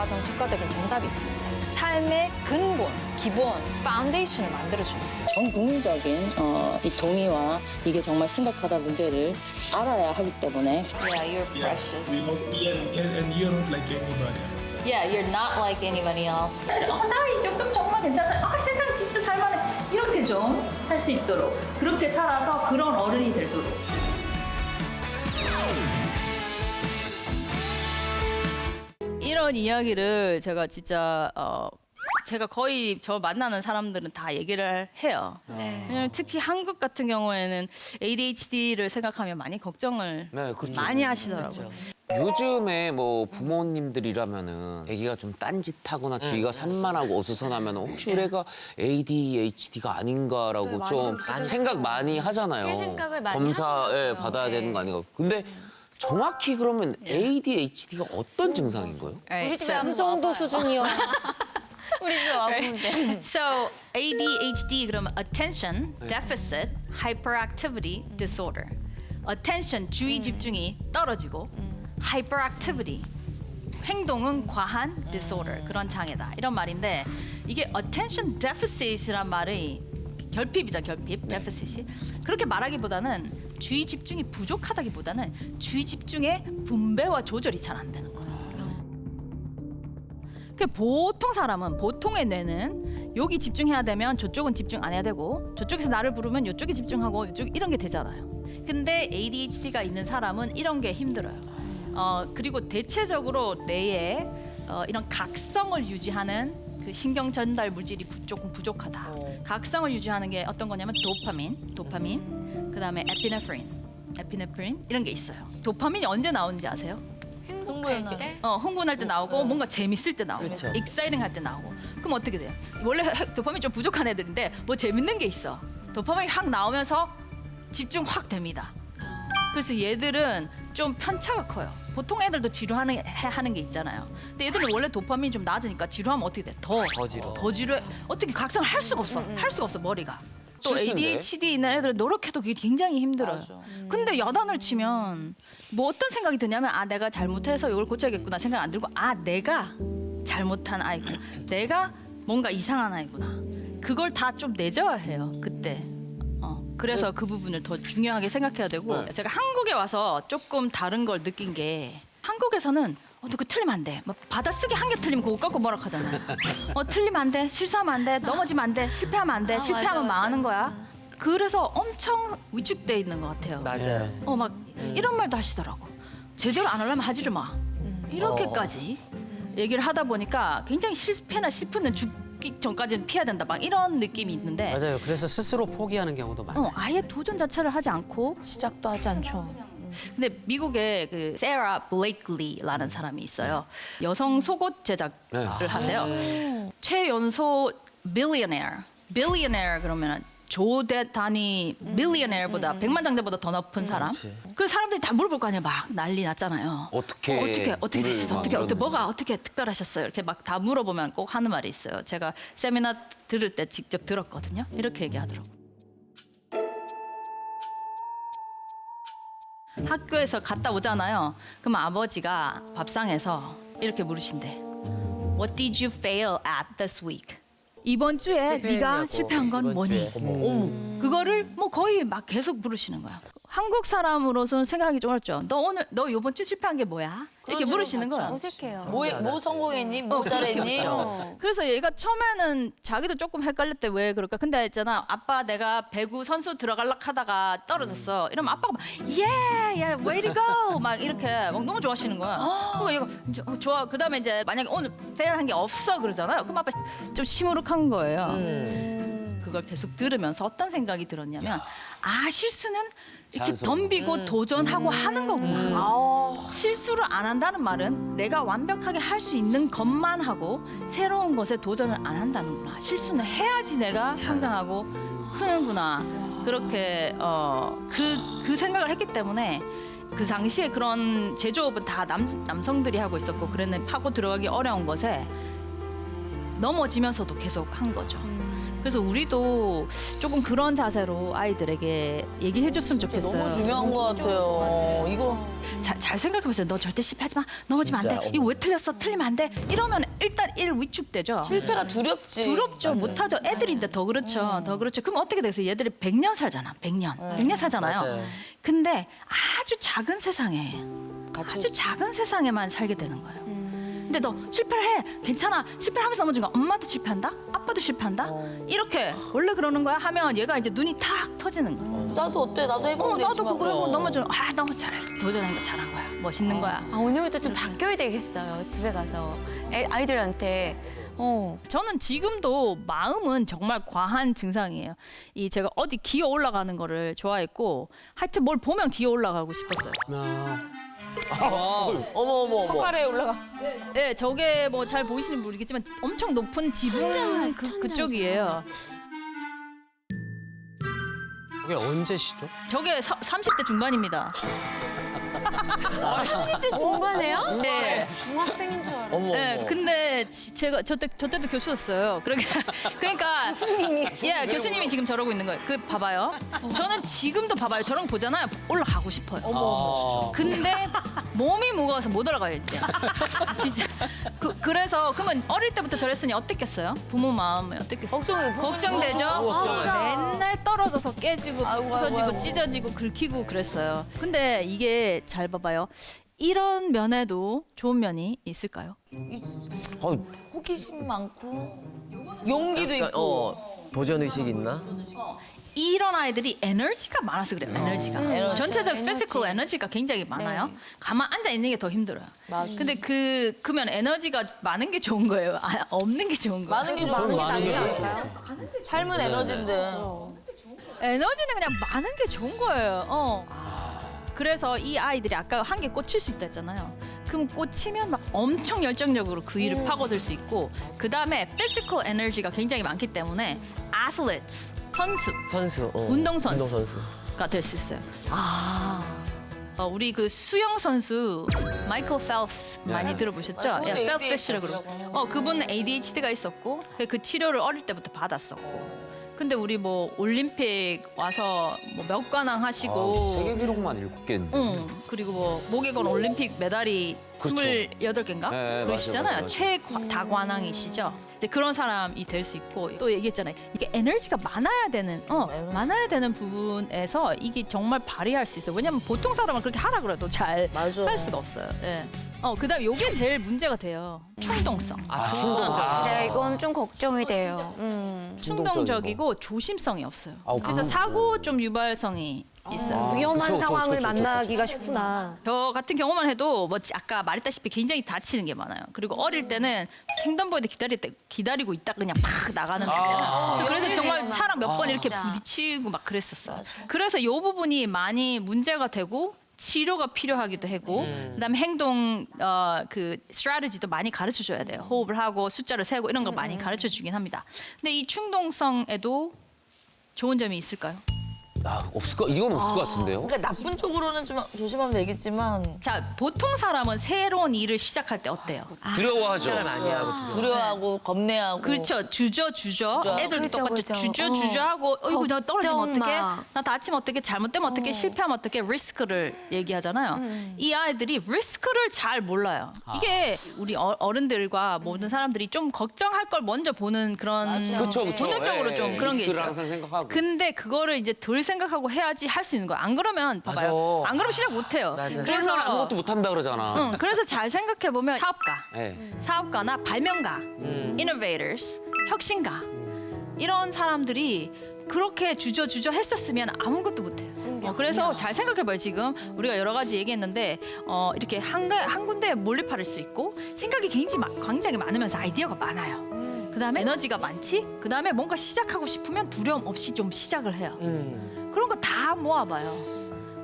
해결과 정신과적인 정답이 있습니다. 삶의 근본, 기본, 파운데이션을 만들어줍니다. 전 국민적인 어, 이 동의와 이게 정말 심각하다 문제를 알아야 하기 때문에 Yeah, you're precious. We don't, and, and, and you're not like anybody else. Yeah, you're not like anybody else. 어, 나이 정도면 정말 괜찮아요. 아, 세상 진짜 살만해. 이렇게 좀 살 수 있도록. 그렇게 살아서 그런 어른이 되도록. 이런 이야기를 제가 진짜 어 제가 거의 저 만나는 사람들은 다 얘기를 해요. 왜냐면 특히 한국 같은 경우에는 ADHD를 생각하면 많이 걱정을 네, 그렇죠. 많이 하시더라고요. 요즘에 뭐 부모님들이라면은 아기가 좀 딴짓하거나 네. 주의가 산만하고 어수선하면 혹시 우리 애가 ADHD가 아닌가라고 좀 생각 많이 하잖아요. 꽤 생각을 많이 검사에 하더라고요. 받아야 네. 되는 거 아닌가. 근데 정확히 그러면 ADHD가 어떤 증상인 거예요? 우리 집에 그 정도 수준이요. 우리 집에 와보면 돼. So ADHD 그러면 Attention 네. Deficit Hyperactivity Disorder. Attention 주의 음. 집중이 떨어지고 Hyperactivity 행동은 과한 disorder 그런 장애다 이런 말인데 이게 attention deficit이란 말이 결핍이죠 결핍 네. deficit이 그렇게 말하기보다는 주의 집중이 부족하다기보다는 주의 집중의 분배와 조절이 잘 안 되는 거예요. 그 보통 사람은 보통의 뇌는 여기 집중해야 되면 저쪽은 집중 안 해야 되고 저쪽에서 나를 부르면 이쪽에 집중하고 이쪽 이런 게 되잖아요. 근데 ADHD가 있는 사람은 이런 게 힘들어요. 어 그리고 대체적으로 뇌에 어, 이런 각성을 유지하는 그 신경 전달 물질이 부- 조금 부족하다. 각성을 유지하는 게 어떤 거냐면 도파민, 도파민, 그다음에 에피네프린, 에피네프린 이런 게 있어요. 도파민이 언제 나오는지 아세요? 행복할 때. 어, 흥분할 때 나오고 뭔가 재밌을 때 나오고 익사이팅 할때 나오고. 그럼 어떻게 돼요? 원래 도파민 좀 부족한 애들인데 뭐 재밌는 게 있어. 도파민이 확 나오면서 집중 확 됩니다. 그래서 얘들은 좀 편차가 커요. 보통 애들도 지루하는 해- 하는 게 있잖아요. 근데 얘들은 원래 도파민이 좀 낮으니까 지루하면 어떻게 돼? 더, 더 지루 더 지루해. 어떻게 각성을 할 수가 없어. 할 수가 없어 머리가 또 실수인데? ADHD 있는 애들은 노력해도 그게 굉장히 힘들어요. 근데 야단을 치면 뭐 어떤 생각이 드냐면 아 내가 잘못해서 이걸 고쳐야겠구나 생각 안 들고 아 내가 잘못한 아이구나 내가 뭔가 이상한 아이구나 그걸 다 좀 내줘야 해요 그때. 어 그래서 그 부분을 더 중요하게 생각해야 되고 네. 제가 한국에 와서 조금 다른 걸 느낀 게 한국에서는 어, 너 그거 틀리면 안 돼. 뭐 받아쓰기 한 개 틀리면 그거 깎고 뭐라 하잖아요. 어, 틀리면 안 돼. 실수하면 안 돼. 넘어지면 안 돼. 실패하면 안 돼. 실패하면 망하는 거야. 그래서 엄청 위축돼 있는 것 같아요. 맞아요. 어, 막 이런 말도 하시더라고. 제대로 안 하려면 하지를 마. 이렇게까지 얘기를 하다 보니까 굉장히 실패나 실패는 죽기 전까지는 피해야 된다. 막 이런 느낌이 있는데 맞아요. 그래서 스스로 포기하는 경우도 많아요. 어, 아예 도전 자체를 하지 않고 시작도 하지 않죠. 근데 미국에 그 세라 블레이클리라는 사람이 있어요. 여성 속옷 제작을 네. 하세요. 최연소 빌리어네어. 빌리어네어 그러면 조대 단위 빌리어네어보다 백만 장자보다 더 높은 사람. 그 사람들이 다 물어볼 거 아니에요. 막 난리 났잖아요. 어떻게 어, 떻게 어떻게 물을 되셨어? 막 어떻게 어떻게. 뭐가 어떻게 특별하셨어요? 이렇게 막 다 물어보면 꼭 하는 말이 있어요. 제가 세미나 들을 때 직접 들었거든요. 이렇게 얘기하더라고. 요 학교에서 갔다 오잖아요. 그럼 아버지가 밥상에서 이렇게 물으신대. What did you fail at this week? 이번 주에 네가 실패한 건 뭐니? 그거를 뭐 거의 막 계속 부르시는 거야. 한국 사람으로서는 생각하기 좀 어렵죠. 너 오늘 너 이번 주 실패한 게 뭐야? 이렇게 물으시는 거야. 어색해요. 뭐, 뭐 성공했니? 뭐 잘했니? 어. 그래서 얘가 처음에는 자기도 조금 헷갈렸대. 왜 그럴까? 근데 있잖아. 아빠 내가 배구 선수 들어갈라 하다가 떨어졌어. 이러면 아빠가 막예 예 way to go. 막 이렇게 막 너무 좋아하시는 거야. 그러니까 얘가 이제 어, 좋아. 그다음에 이제 만약에 오늘 페일한 게 없어 그러잖아요. 그럼 아빠 좀 시무룩한 거예요. 그걸 계속 들으면서 어떤 생각이 들었냐면 아 실수는 이렇게 덤비고 도전하고 하는 거구나. 실수를 안 한다는 말은 내가 완벽하게 할 수 있는 것만 하고 새로운 것에 도전을 안 한다는구나. 실수는 해야지 내가 성장하고 크는구나. 그렇게 어그그 그 생각을 했기 때문에 그 당시에 그런 제조업은 다 남, 남성들이 하고 있었고 그랬는 파고 들어가기 어려운 것에 넘어지면서도 계속 한 거죠. 그래서 우리도 조금 그런 자세로 아이들에게 얘기해 줬으면 좋겠어요. 너무 중요한 것 같아요. 이거 자, 잘 생각해보세요. 너 절대 실패하지 마. 넘어지면 안 돼. 이거 왜 틀렸어? 틀리면 안 돼. 이러면 일단 일 위축되죠. 실패가 두렵지. 두렵죠. 못하죠. 애들인데 더 그렇죠. 더 그렇죠. 그럼 어떻게 되겠어요? 얘들이 100년 살잖아. 100년. 100년 살잖아요. 맞아요. 근데 아주 작은 세상에 아주 작은 세상에만 살게 되는 거예요. 근데 너 실패를 해. 괜찮아. 실패를 하면서 넘어진 거야. 엄마도 실패한다? 아빠도 실패한다? 이렇게 원래 그러는 거야 하면 얘가 이제 눈이 탁 터지는 거야. 나도 어때? 나도 해보면 어, 되지. 나도 막. 그거 해고 넘어져. 아, 너무 잘했어. 도전한 거 잘한 거야. 멋있는 거야. 아, 오늘부터 좀 바뀌어야 되겠어요. 집에 가서 애, 아이들한테. 어. 저는 지금도 마음은 정말 과한 증상이에요. 이 제가 어디 기어 올라가는 거를 좋아했고 하여튼 뭘 보면 기어 올라가고 싶었어요. 어, 어머 어머 어머. 손가락에 올라가. 네, 저게 뭐 잘 보이시는 모르겠지만 엄청 높은 지붕 천장이라서 그, 천장이잖아요. 그쪽이에요. 이게 언제시죠? 저게 사, 30대 중반입니다. 30대 중반에요? 네. 중학생인 줄 알아. 어머 네, 어머. 근데 지- 제가 저때 저 때도 교수였어요. 그러니까 그러니까 교수님이 예, 교수님이 지금 저러고 있는 거예요. 그 봐봐요. 저는 지금도 봐봐요. 저런 거 보잖아요. 올라가고 싶어요. 어. 근데 몸이 무거워서 못 올라가요 이제. 진짜. 그, 그래서 그러면 어릴 때부터 저랬으니 어땠겠어요? 부모 마음이 어땠겠어요? 걱정해. 부모님 걱정되죠? 걱정하죠. 맨날 떨어져서 깨지고 부서지고. 찢어지고 긁히고 그랬어요. 근데 이게 잘 봐봐요. 이런 면에도 좋은 면이 있을까요? 어, 호기심 많고 용기도 있고. 도전 의식 있나? 이런 아이들이 에너지가 많아서 그래요. 에너지가. 에너지. 전체적 에너지. 피지컬 에너지가 굉장히 많아요. 가만 앉아 있는 게 더 힘들어요. 맞아. 근데 그 그러면 에너지가 많은 게 좋은 거예요. 아, 없는 게 좋은 거예요. 많은 게 좋은 좀게 많은 게 낫지. 삶은 에너지인데. 에너지는 그냥 많은 게 좋은 거예요. 어. 그래서 이 아이들이 아까 한 개 꽂힐 수 있다 했잖아요. 그럼 꽂히면 막 엄청 열정적으로 그 일을 파고들 수 있고 그 다음에 physical 에너지가 굉장히 많기 때문에 athletes 선수 선수. 어. 운동선수. 운동선수. 가 될 수 있어요. 어, 우리 그 수영 선수 마이클 펠프스 많이 들어보셨죠? 아, 그분도 예, 펠프 ADHD 피쉬라고 그러고. 어, 그분은 ADHD가 있었고 그 치료를 어릴 때부터 받았었고. 근데 우리 뭐 올림픽 와서 뭐 몇 관왕 하시고 세계 기록만 일곱 개. 응. 그리고 뭐 목에 건 올림픽 메달이 그렇죠. 28개인가? 네, 그러시잖아요. 맞아, 최다관왕이시죠. 근데 그런 사람이 될 수 있고 또 얘기했잖아요. 이게 에너지가 많아야 되는 어, 많아야 되는 부분에서 이게 정말 발휘할 수 있어요. 왜냐면 보통 사람은 그렇게 하라 그래도 잘할 맞아. 수가 없어요. 예. 어, 그다음 요게 제일 문제가 돼요. 충동성. 아, 충동적. 네, 이건 좀 걱정이 돼요. 음. 충동적이고 조심성이 없어요. 아우, 그래서 그거. 사고 좀 유발성이 있어요. 위험한 그쵸, 그쵸, 상황을 그쵸, 그쵸, 만나기가 쉽구나. 저 같은 경우만 해도 뭐 지- 아까 말했다시피 굉장히 다치는 게 많아요. 그리고 어릴 때는 횡단보도에 기다릴 때 기다리고 있다 그냥 막 나가는 거 있잖아요. 저 그래서 정말 차랑 몇 번 이렇게. 부딪히고 막 그랬었어요. 그래서 이 부분이 많이 문제가 되고 치료가 필요하기도 하고 그다음에 행동 어, 그 스트래티지도 많이 가르쳐 줘야 돼요. 호흡을 하고 숫자를 세고 이런 걸 많이 가르쳐 주긴 합니다. 근데 이 충동성에도 좋은 점이 있을까요? 아, 없을 거 이건 없을 것 같은데요. 그러니까 나쁜 쪽으로는 좀 조심하면 되겠지만 자, 보통 사람은 새로운 일을 시작할 때 어때요? 두려워하죠. 많이 하고 두려워하고 겁내하고. 그렇죠. 주저 주저. 주저. 애들도 그죠, 똑같죠. 그죠. 주저 어. 주저 하고 어이구 나 떨어지면 걱정 어떡해? 마. 나 다치면 어떡해? 잘못되면 어떡해? 실패하면 어떡해? 리스크를 얘기하잖아요. 이 아이들이 리스크를 잘 몰라요. 이게 우리 어- 어른들과 모든 사람들이 좀 걱정할 걸 먼저 보는 그런 그쵸, 그쵸. 본능적으로 예, 좀 그런 게 리스크를 있어요. 항상 생각하고. 근데 그거를 이제 덜 생각하고 해야지 할 수 있는 거야. 안 그러면 봐봐요. 맞아. 안 그러면 시작 못 해요. 맞아. 사람 아무것도 못 한다 그러잖아. 응, 그래서 잘 생각해 보면 사업가, 예. 사업가나 발명가, innovators, 혁신가 이런 사람들이 그렇게 주저주저 했었으면 아무것도 못해요. 어, 그래서 잘 생각해봐요. 지금 우리가 여러 가지 얘기했는데 어, 이렇게 한, 가- 한 군데에 몰입할 수 있고 생각이 굉장히, 마- 굉장히 많으면서 아이디어가 많아요. 그다음에 에너지가 많지. 그다음에 뭔가 시작하고 싶으면 두려움 없이 좀 시작을 해요. 그런 거 다 모아봐요.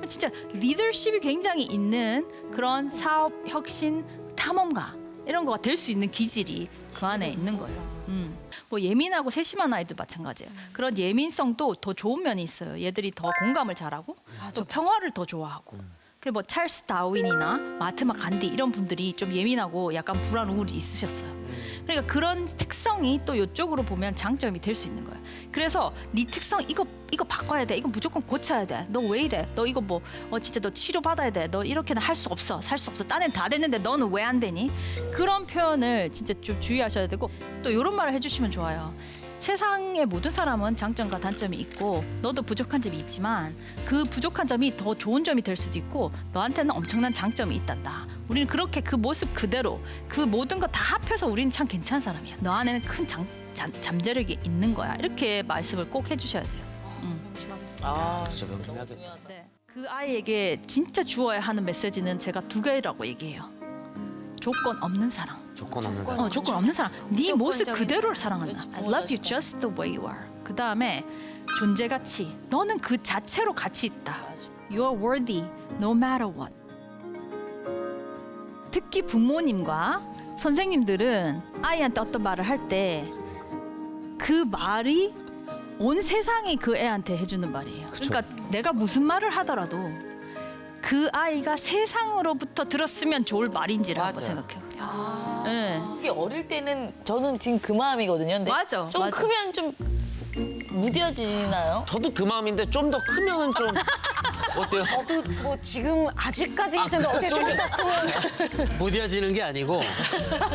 진짜 리더십이 굉장히 있는 그런 사업 혁신 탐험가 이런 거가 될 수 있는 기질이 그 안에 있는 거예요. 음. 뭐 예민하고 세심한 아이도 마찬가지예요. 그런 예민성도 더 좋은 면이 있어요. 얘들이 더 공감을 잘하고 또 평화를 더 좋아하고. 그뭐 찰스 다윈이나 마트마 간디 이런 분들이 좀 예민하고 약간 불안 우울이 있으셨어요. 그러니까 그런 특성이 또 이쪽으로 보면 장점이 될 수 있는 거예요. 그래서 네 특성 이거 이거 바꿔야 돼. 이거 무조건 고쳐야 돼. 너 왜 이래? 너 이거 뭐 어, 진짜 너 치료 받아야 돼. 너 이렇게는 할 수 없어. 살 수 없어. 딴엔 다 됐는데 너는 왜 안 되니? 그런 표현을 진짜 좀 주의하셔야 되고 또 이런 말을 해주시면 좋아요. 세상의 모든 사람은 장점과 단점이 있고 너도 부족한 점이 있지만 그 부족한 점이 더 좋은 점이 될 수도 있고 너한테는 엄청난 장점이 있단다. 우리는 그렇게 그 모습 그대로 그 모든 거 다 합해서 우리는 참 괜찮은 사람이야. 너 안에는 큰 장, 잠, 잠재력이 있는 거야. 이렇게 말씀을 꼭 해주셔야 돼요. 아, 진짜 명심해야겠다. 네. 그 아이에게 진짜 주어야 하는 메시지는 제가 두 개라고 얘기해요. 조건 없는 사랑. 조건 없는 사람. 어, 조건 없는 사랑. 네 모습 그대로를 사랑한다. I love you just the way you are. 그 다음에 존재 가치. 너는 그 자체로 가치 있다. You are worthy no matter what. 특히 부모님과 선생님들은 아이한테 어떤 말을 할 때 그 말이 온 세상이 그 애한테 해주는 말이에요. 그러니까 내가 무슨 말을 하더라도 그 아이가 세상으로부터 들었으면 좋을 말인지라고 생각해요. 네. 이게 어릴 때는 저는 지금 그 마음이거든요. 근데 맞아, 좀 맞아. 크면 좀 무뎌지나요? 저도 그 마음인데 좀 더 크면은 좀 어때요? 저도 뭐 지금 아직까지 근데 어떻게 좀 더 크면 무뎌지는 게 아니고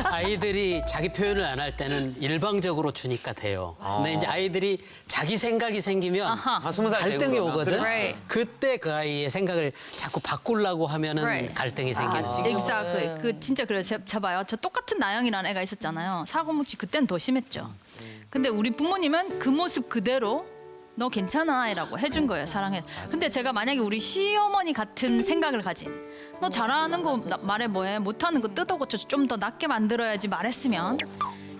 아이들이 자기 표현을 안 할 때는 일방적으로 주니까 돼요. 근데 이제 아이들이 자기 생각이 생기면 아하. 한 스무 살 되고 갈등이 그러면. 오거든. Right. 그때 그 아이의 생각을 자꾸 바꾸려고 하면은 Right. 갈등이 생기는 거예요. exactly. 그 진짜 그래요. 제- 잡아요. 저 똑같은 나영이라는 애가 있었잖아요. 사고뭉치 그때는 더 심했죠. 근데 우리 부모님은 그 모습 그대로 너 괜찮은 아이라고 해준 거예요. 사랑해. 근데 제가 만약에 우리 시어머니 같은 생각을 가진 너 잘하는 거 나- 말해 뭐해 못하는 거 뜯어 고쳐서 좀 더 낫게 만들어야지 말했으면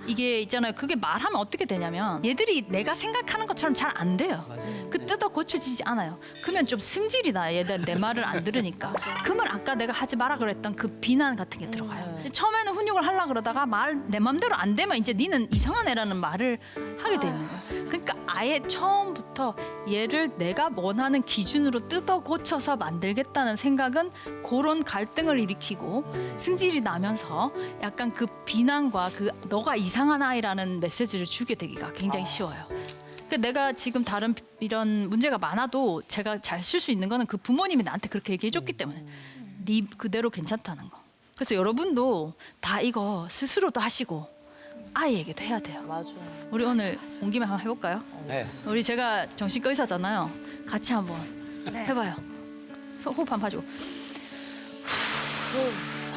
이게 있잖아요. 그게 말하면 어떻게 되냐면 얘들이 내가 생각하는 것처럼 잘 안 돼요. 그 뜯어 고쳐지지 않아요. 그러면 좀 승질이다. 얘들 내 말을 안 들으니까. 그러면 아까 내가 하지 마라 그랬던 그 비난 같은 게 들어가요. 근데 처음에는 훈육을 하려 그러다가 말 내 맘대로 안 되면 이제 니는 이상한 애라는 말을 하게 되는 거예요. 그러니까 아예 처음부터 얘를 내가 원하는 기준으로 뜯어 고쳐서 만들겠다는 생각은 그런 갈등을 일으키고 승질이 나면서 약간 그 비난과 그 너가 이상한 아이라는 메시지를 주게 되기가 굉장히 쉬워요. 그 내가 지금 다른 이런 문제가 많아도 제가 잘 쓸 수 있는 거는 그 부모님이 나한테 그렇게 얘기해줬기 때문에 네 그대로 괜찮다는 거. 그래서 여러분도 다 이거 스스로도 하시고 아이에게도 해야 돼요. 맞아. 우리 오늘 온 김에 한번 해볼까요? 네. 우리 제가 정신과 의사잖아요. 같이 한번 해봐요. 소- 호흡 한번 하시고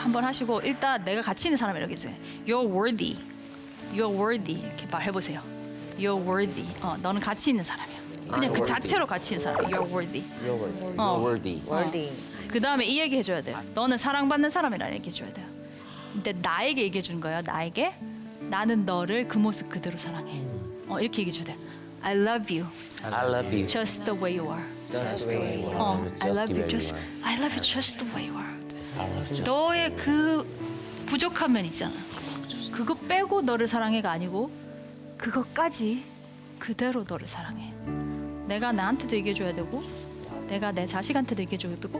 한번 하시고 일단 내가 같이 있는 사람 이렇게 해주세요. You're worthy. You're worthy 이렇게 말해보세요. You're worthy. 어, 너는 가치 있는 사람이야. 그냥 그 자체로 가치 있는 사람. You're worthy. 어. 월디. 월딩. 그 다음에 이 얘기 해줘야 돼요. 너는 사랑받는 사람이라는 얘기 해줘야 돼요. 근데 나에게 얘기해 주는 거예요. 나에게 나는 너를 그 모습 그대로 사랑해. 어 이렇게 얘기해 줘야 돼. I love you I love you. just the way you are. just the way you are. 어, just I the love you way you just I love you just the way you are. I love you just 너의 그 부족한 면 있잖아. 그거 빼고 너를 사랑해가 아니고 그것까지 그대로 너를 사랑해. 내가 나한테도 얘기해줘야 되고 내가 내 자식한테도 얘기해줘야 되고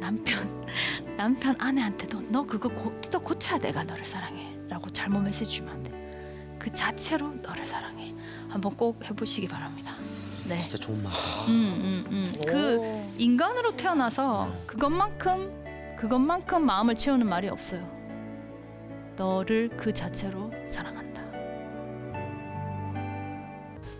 남편 남편 아내한테도 너 그거 고, 뜯어 고쳐야 내가 너를 사랑해라고 잘못 메시지 주면 안 돼. 그 자체로 너를 사랑해. 한번 꼭 해보시기 바랍니다. 네. 진짜 좋은 말. 음, 음, 음. 그 인간으로 태어나서 그것만큼 그것만큼 마음을 채우는 말이 없어요. 너를 그 자체로 사랑한다.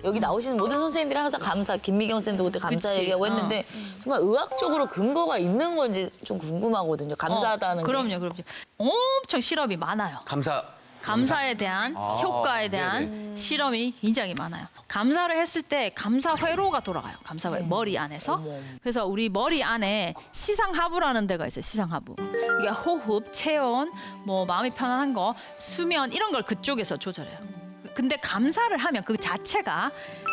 여기 나오시는 모든 선생님들이 항상 감사, 김미경 쌤도 그때 감사 그치. 얘기하고 했는데 정말 의학적으로 근거가 있는 건지 좀 궁금하거든요. 감사하다는 어, 게. 그럼요, 그럼요. 엄청 실험이 많아요. 감사. 감사에 대한 아, 효과에 대한 실험이 굉장히 많아요. 감사를 했을 때 감사 회로가 돌아가요. 감사 회 머리 안에서. 그래서 우리 머리 안에 시상하부라는 데가 있어요. 시상하부. 이게 호흡, 체온, 뭐 마음이 편안한 거, 수면 이런 걸 그쪽에서 조절해요. 근데 감사를 하면 그 자체가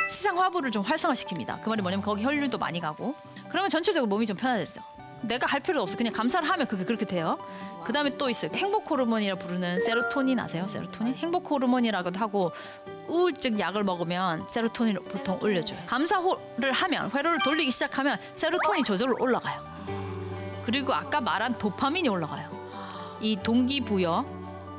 시상하부를 좀 활성화시킵니다. 그 말이 뭐냐면 거기 혈류도 많이 가고 그러면 전체적으로 몸이 좀 편안해지죠. 내가 할 필요도 없어. 그냥 감사를 하면 그게 그렇게 돼요. 그 다음에 또 있어요. 행복 호르몬이라 부르는 세로토닌 아세요? 세로토닌? 행복 호르몬이라고도 하고 우울증 약을 먹으면 세로토닌을 보통 올려줘요. 감사를 하면 회로를 돌리기 시작하면 세로토닌 저절로 올라가요. 그리고 아까 말한 도파민이 올라가요. 이 동기부여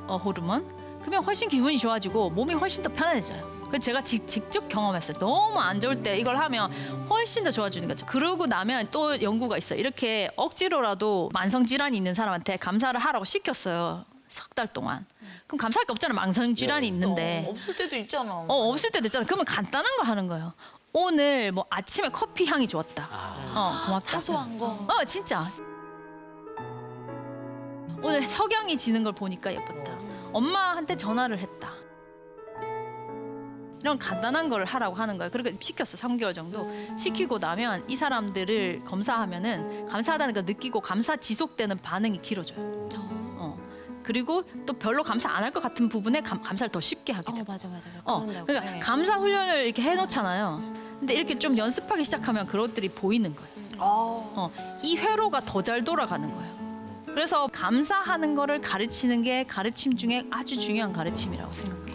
어, 호르몬 그러면 훨씬 기분이 좋아지고 몸이 훨씬 더 편안해져요. 그 제가 지- 직접 경험했어요. 너무 안 좋을 때 이걸 하면 훨씬 더 좋아지는 거죠. 그러고 나면 또 연구가 있어요. 이렇게 억지로라도 만성 질환이 있는 사람한테 감사를 하라고 시켰어요. 석 달 동안. 그럼 감사할 게 없잖아요. 만성 질환이 있는데. 없을 때도 있잖아. 어 없을 때도 있잖아. 그러면 간단한 거 하는 거예요. 오늘 뭐 아침에 커피 향이 좋았다. 어 고맙다. 사소한 거. 어 진짜. 오늘 석양이 지는 걸 보니까 예뻤다. 엄마한테 전화를 했다. 이런 간단한 거를 하라고 하는 거예요. 그렇게 시켰어 3개월 정도. 시키고 나면 이 사람들을 검사하면은 감사하다는 거 느끼고 감사 지속되는 반응이 길어져요. 어. 그리고 또 별로 감사 안 할 것 같은 부분에 감, 감사를 더 쉽게 하게 돼요. 어 맞아 맞아. 어, 그런다고. 그러니까 네. 감사 훈련을 이렇게 해놓잖아요. 근데 이렇게 좀 연습하기 시작하면 그것들이 보이는 거예요. 어, 이 회로가 더 잘 돌아가는 거예요. 그래서 감사하는 거를 가르치는 게 가르침 중에 아주 중요한 가르침이라고 생각해요.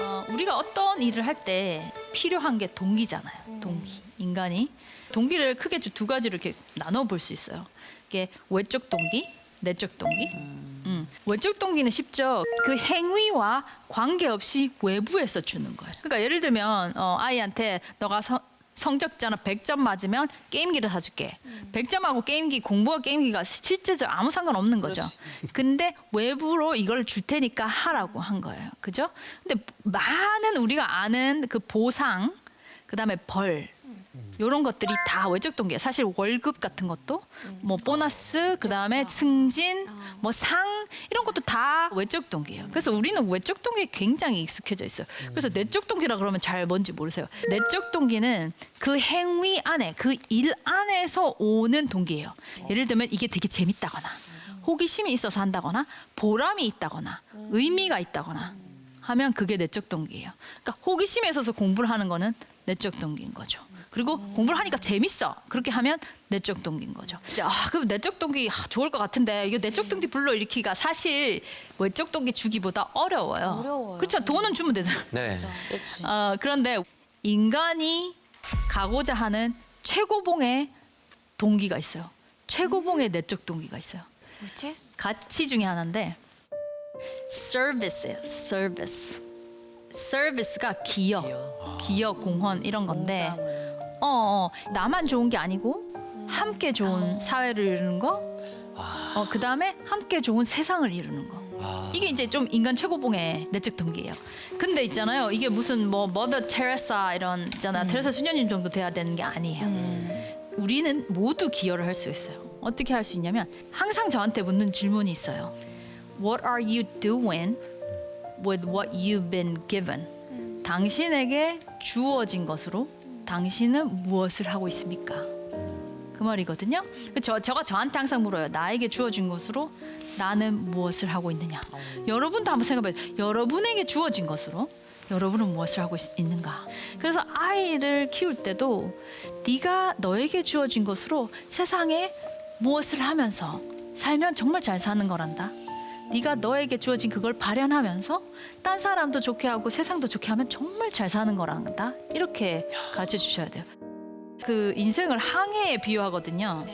어, 우리가 어떤 일을 할 때 필요한 게 동기잖아요. 동기. 인간이 동기를 크게 두 가지로 이렇게 나눠 볼 수 있어요. 이게 외적 동기, 내적 동기. 음. 외적 동기는 쉽죠. 그 행위와 관계없이 외부에서 주는 거예요. 그러니까 예를 들면 어, 아이한테 너가 성, 성적자나 100점 맞으면 게임기를 사줄게. 100점하고 게임기 공부와 게임기가 실제적으로 아무 상관없는 거죠. 근데 외부로 이걸 줄 테니까 하라고 한 거예요. 그죠? 근데 많은 우리가 아는 그 보상, 그다음에 벌 요런 것들이 다 외적 동기예요. 사실 월급 같은 것도 뭐 보너스, 그다음에 승진, 뭐 상 이런 것도 다 외적 동기예요. 그래서 우리는 외적 동기에 굉장히 익숙해져 있어요. 그래서 내적 동기라 그러면 잘 뭔지 모르세요. 내적 동기는 그 행위 안에 그 일 안에서 오는 동기예요. 예를 들면 이게 되게 재밌다거나 호기심이 있어서 한다거나 보람이 있다거나 의미가 있다거나 하면 그게 내적 동기예요. 그러니까 호기심에 있어서 공부를 하는 거는 내적 동기인 거죠. 그리고 공부를 하니까 재밌어. 그렇게 하면 내적 동기인 거죠. 이제 아, 그럼 내적 동기 아, 좋을 것 같은데 이거 내적 동기 불러일으키기가 사실 외적 동기 주기보다 어려워요. 어려워요. 그렇죠. 돈은 주면 되잖아요. 네. 그렇지. 어, 그런데 인간이 가고자 하는 최고봉의 동기가 있어요. 최고봉의 내적 동기가 있어요. 뭐지? 가치 중에 하나인데 서비스예요. 서비스. 서비스가 기여, 기여, 공헌 이런 건데, 어, 어, 나만 좋은 게 아니고 함께 좋은 사회를 이루는 거, 어, 그 다음에 함께 좋은 세상을 이루는 거. 아, 이게 이제 좀 인간 최고봉의 내적 동기예요. 근데 있잖아요. 이게 무슨 뭐 머더 테레사 이런 있잖아. 테레사 수녀님 정도 돼야 되는 게 아니에요. 우리는 모두 기여를 할 수 있어요. 어떻게 할 수 있냐면 항상 저한테 묻는 질문이 있어요. What are you doing with what you've been given? 당신에게 주어진 것으로 당신은 무엇을 하고 있습니까? 그 말이거든요. 저 저가 저한테 항상 물어요. 나에게 주어진 것으로 나는 무엇을 하고 있느냐. 여러분도 한번 생각해. 여러분에게 주어진 것으로 여러분은 무엇을 하고 있, 는가 그래서 아이를 키울 때도 네가 너에게 주어진 것으로 세상에 무엇을 하면서 살면 정말 잘 사는 거란다. 네가 너에게 주어진 그걸 발현하면서 딴 사람도 좋게 하고 세상도 좋게 하면 정말 잘 사는 거란다. 이렇게 가르쳐 주셔야 돼요. 그 인생을 항해에 비유하거든요.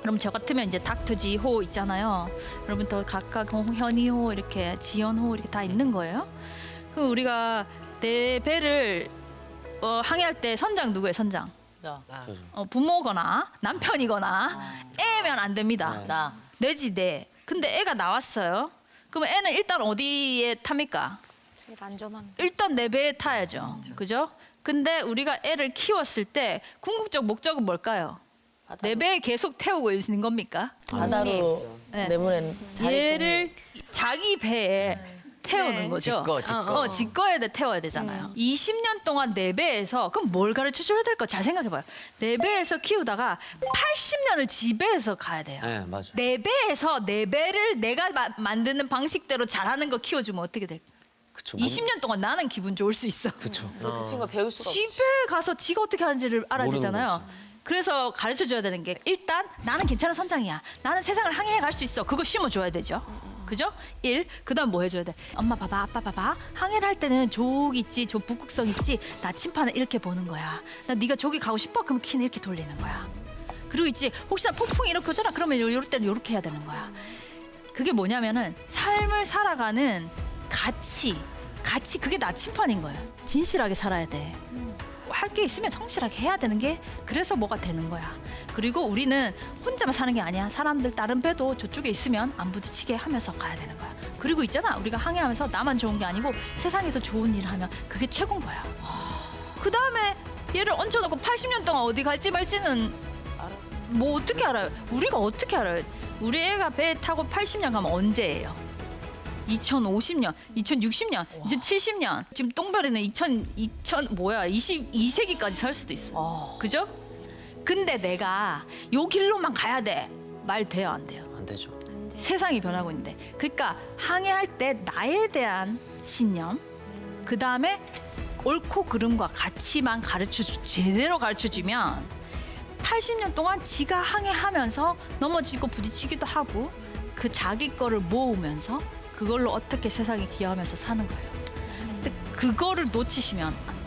그럼 저 같으면 이제 닥터 지호 있잖아요. 여러분 더 각각 뭐 현이호 이렇게 지연호 이렇게 다 있는 거예요. 그럼 우리가 내 배를 어, 항해할 때 선장 누구예요? 선장. 나. 어, 부모거나 남편이거나 애면 안 됩니다. 나. 내지 내. 근데 애가 나왔어요. 그러면 애는 일단 어디에 탑니까? 제일 안전한. 일단 내 배에 타야죠. 그죠? 근데 우리가 애를 키웠을 때 궁극적 목적은 뭘까요? 내 배에 계속 태우고 있는 겁니까? 바다로 네. 내보낸 자리 얘를 자기 배에 태우는 네. 거죠. 짓거, 짓거. 어, 짓거에 대 태워야 되잖아요. 20년 동안 내 배에서 그럼 뭘 가르쳐 줘야 될까? 잘 생각해 봐요. 내 배에서 키우다가 80년을 집에서 가야 돼요. 네, 맞아. 내 배에서 내 배를 내가 마- 만드는 방식대로 잘하는 거 키워주면 어떻게 될까? 그쵸. 20년 동안 나는 기분 좋을 수 있어. 그쵸. 그 친구가 배울 수가 없지. 집에 가서 지가 어떻게 하는지를 알아야 모르는 되잖아요. 그래서 가르쳐 줘야 되는 게 일단 나는 괜찮은 선장이야. 나는 세상을 항해해 갈 수 있어. 그거 심어 줘야 되죠. 그죠? 일. 그다음 뭐 해줘야 돼? 엄마 봐봐, 아빠 봐봐. 항해를 할 때는 족 있지, 족 북극성 있지. 나 침판을 이렇게 보는 거야. 나 네가 저기 가고 싶어? 그럼 키는 이렇게 돌리는 거야. 그리고 있지. 혹시나 폭풍이 이렇게 오잖아. 그러면 요- 요럴 때는 요렇게 해야 되는 거야. 그게 뭐냐면은 삶을 살아가는 같이 같이 그게 나침판인 거예요. 진실하게 살아야 돼. 할 게 있으면 성실하게 해야 되는 게 그래서 뭐가 되는 거야. 그리고 우리는 혼자만 사는 게 아니야. 사람들 다른 배도 저쪽에 있으면 안 부딪히게 하면서 가야 되는 거야. 그리고 있잖아. 우리가 항해하면서 나만 좋은 게 아니고 세상에도 좋은 일을 하면 그게 최고인 거야. 그 다음에 얘를 얹혀놓고 80년 동안 어디 갈지 말지는 뭐 어떻게 알아요? 우리가 어떻게 알아요? 우리 애가 배 타고 80년 가면 언제예요? 2050년, 2060년, 2070년. 지금 똥별이는 2000, 2000 뭐야 22세기까지 살 수도 있어. 그죠? 근데 내가 요 길로만 가야 돼. 말 돼요, 안 돼요? 안 되죠. 세상이 변하고 있는데. 그러니까 항해할 때 나에 대한 신념, 그 다음에 옳고 그름과 가치만 가르쳐 주, 제대로 가르쳐 주면 80년 동안 지가 항해하면서 넘어지고 부딪히기도 하고 그 자기 거를 모으면서 그걸로 어떻게 세상에 기여하면서 사는 거예요. 근데 그거를 놓치시면 안